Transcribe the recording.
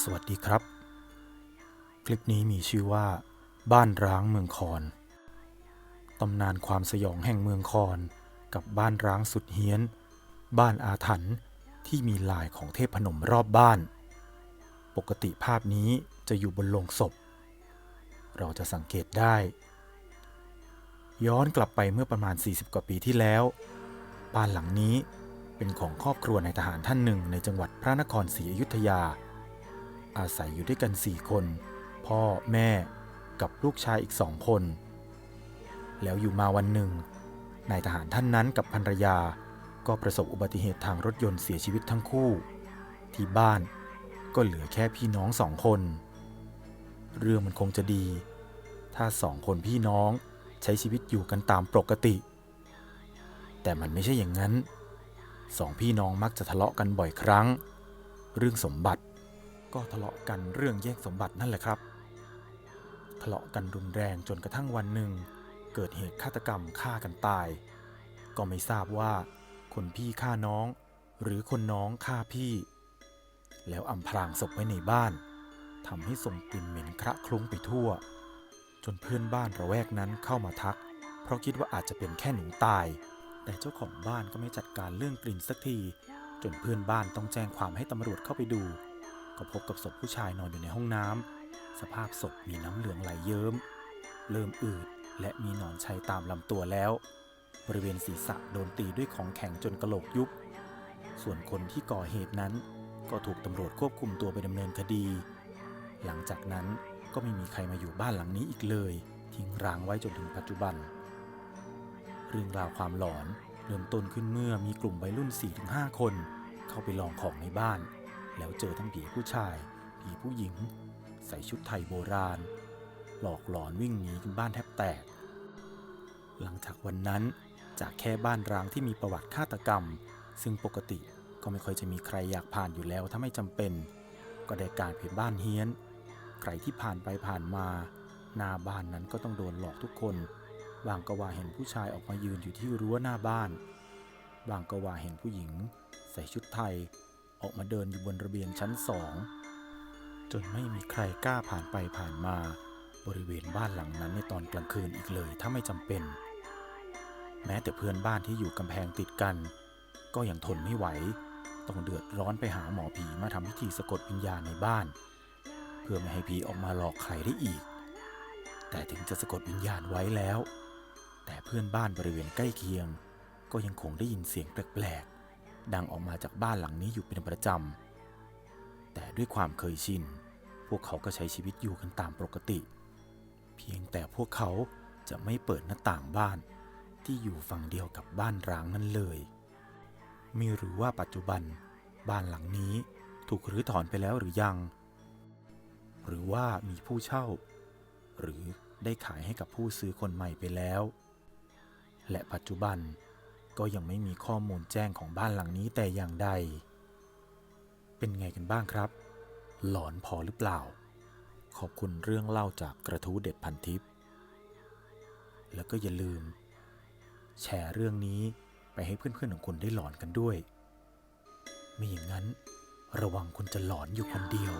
สวัสดีครับ คลิปนี้มีชื่อว่า บ้านร้างเมืองคอนตำนานความสยองแห่งเมืองคอนกับบ้านร้างสุดเฮี้ยน บ้านอาถรรพ์ที่มีลายของเทพพนมรอบบ้าน ปกติภาพนี้จะอยู่บนโลงศพ เราจะสังเกตได้ ย้อนกลับไปเมื่อประมาณ 40 กว่าปีที่แล้ว บ้านหลังนี้เป็นของครอบครัวนายทหารท่านหนึ่งในจังหวัดพระนครศรีอยุธยา อาศัยอยู่ด้วยกัน4คน พ่อแม่กับลูกชายอีกสองคน แล้วอยู่มาวันหนึ่งนายทหารท่านนั้นกับภรรยาก็ประสบอุบัติเหตุทางรถยนต์เสียชีวิตทั้งคู่ ที่บ้านก็เหลือแค่พี่น้องสองคน เรื่องมันคงจะดี ถ้าสองคนพี่น้องใช้ชีวิตอยู่กันตามปกติ แต่มันไม่ใช่อย่างนั้น สองพี่น้องมักจะทะเลาะกันบ่อยครั้ง เรื่องสมบัติ ก็ทะเลาะกันเรื่องแย่งสมบัตินั่นแหละครับ ทะเลาะกันรุนแรงจนกระทั่งวันหนึ่ง เกิดเหตุฆาตกรรมฆ่ากันตาย ก็ไม่ทราบว่าคนพี่ฆ่าน้อง หรือคนน้องฆ่าพี่ แล้วอำพรางศพไว้ในบ้านทำให้ส่งกลิ่นเหม็นคระคลุ้งไปทั่ว จนเพื่อนบ้านระแวกนั้นเข้ามาทัก เพราะคิดว่าอาจจะเป็นแค่หนูตาย แต่เจ้าของบ้านก็ไม่จัดการเรื่องกลิ่นสักที จนเพื่อนบ้านต้องแจ้งความให้ตำรวจเข้าไปดู ก็พบกับศพผู้ชายนอนอยู่ในห้องน้ำสภาพศพมีน้ำเหลืองไหลเยิ้ม เริ่มอืดและมีหนอนชัยตามลำตัวแล้ว บริเวณศีรษะโดนตีด้วยของแข็งจนกระโหลกยุบ ส่วนคนที่ก่อเหตุนั้น ก็ถูกตำรวจควบคุมตัวไปดำเนินคดี หลังจากนั้นก็ไม่มีใครมาอยู่บ้านหลังนี้อีกเลย ทิ้งร้างไว้จนถึงปัจจุบัน เรื่องราวความหลอนเริ่มต้นขึ้นเมื่อมีกลุ่มวัยรุ่น 4-5 คน เข้าไปลองของในบ้าน แล้วเจอทั้งผีผู้ชาย ผีผู้หญิง ใส่ชุดไทยโบราณ หลอกหลอนวิ่งหนีกันบ้านแทบแตก หลังจากวันนั้นจากแค่บ้านร้างที่มีประวัติฆาตกรรม ซึ่งปกติก็ไม่ค่อยจะมีใครอยากผ่านอยู่แล้วถ้าไม่จำเป็น ก็ได้กายเป็นบ้านเฮี้ยน ใครที่ผ่านไปผ่านมาหน้าบ้านนั้นก็ต้องโดนหลอกทุกคน บางก็ว่าเห็นผู้ชายออกมายืนอยู่ที่รั้วหน้าบ้าน บางก็ว่าเห็นผู้หญิง ใส่ชุดไทย ออกมาเดินอยู่บนระเบียงชั้นสองจนไม่มีใครกล้าผ่านไปผ่านมาบริเวณบ้านหลังนั้นในตอนกลางคืนอีกเลยถ้าไม่จำเป็น แม้แต่เพื่อนบ้านที่อยู่กำแพงติดกัน ก็ยังทนไม่ไหว ต้องเดือดร้อนไปหาหมอผีมาทำพิธีสะกดวิญญาณในบ้าน เพื่อไม่ให้ผีออกมาหลอกใครได้อีก แต่ถึงจะสะกดวิญญาณไว้แล้ว แต่เพื่อนบ้านบริเวณใกล้เคียง ก็ยังคงได้ยินเสียงแปลก ดังออกมาจากบ้านหลังนี้อยู่เป็นประจำ แต่ด้วยความเคยชิน พวกเขาก็ใช้ชีวิตอยู่กันตามปกติ เพียงแต่พวกเขาจะไม่เปิดหน้าต่างบ้านที่อยู่ฝั่งเดียวกับบ้านร้างนั้นเลย ไม่รู้ว่าปัจจุบันบ้านหลังนี้ถูกรื้อถอนไปแล้วหรือยัง หรือว่ามีผู้เช่า หรือได้ขายให้กับผู้ซื้อคนใหม่ไปแล้ว และปัจจุบัน ก็ยังไม่มีข้อมูลแจ้งของบ้านหลังนี้แต่อย่างใด เป็นไงกันบ้างครับ หลอนพอหรือเปล่า ขอบคุณเรื่องเล่าจากกระทู้เด็ดพันทิป แล้วก็อย่าลืม แชร์เรื่องนี้ไปให้เพื่อนๆของคุณได้หลอนกันด้วย ไม่อย่างนั้น ระวังคุณจะหลอนอยู่คนเดียว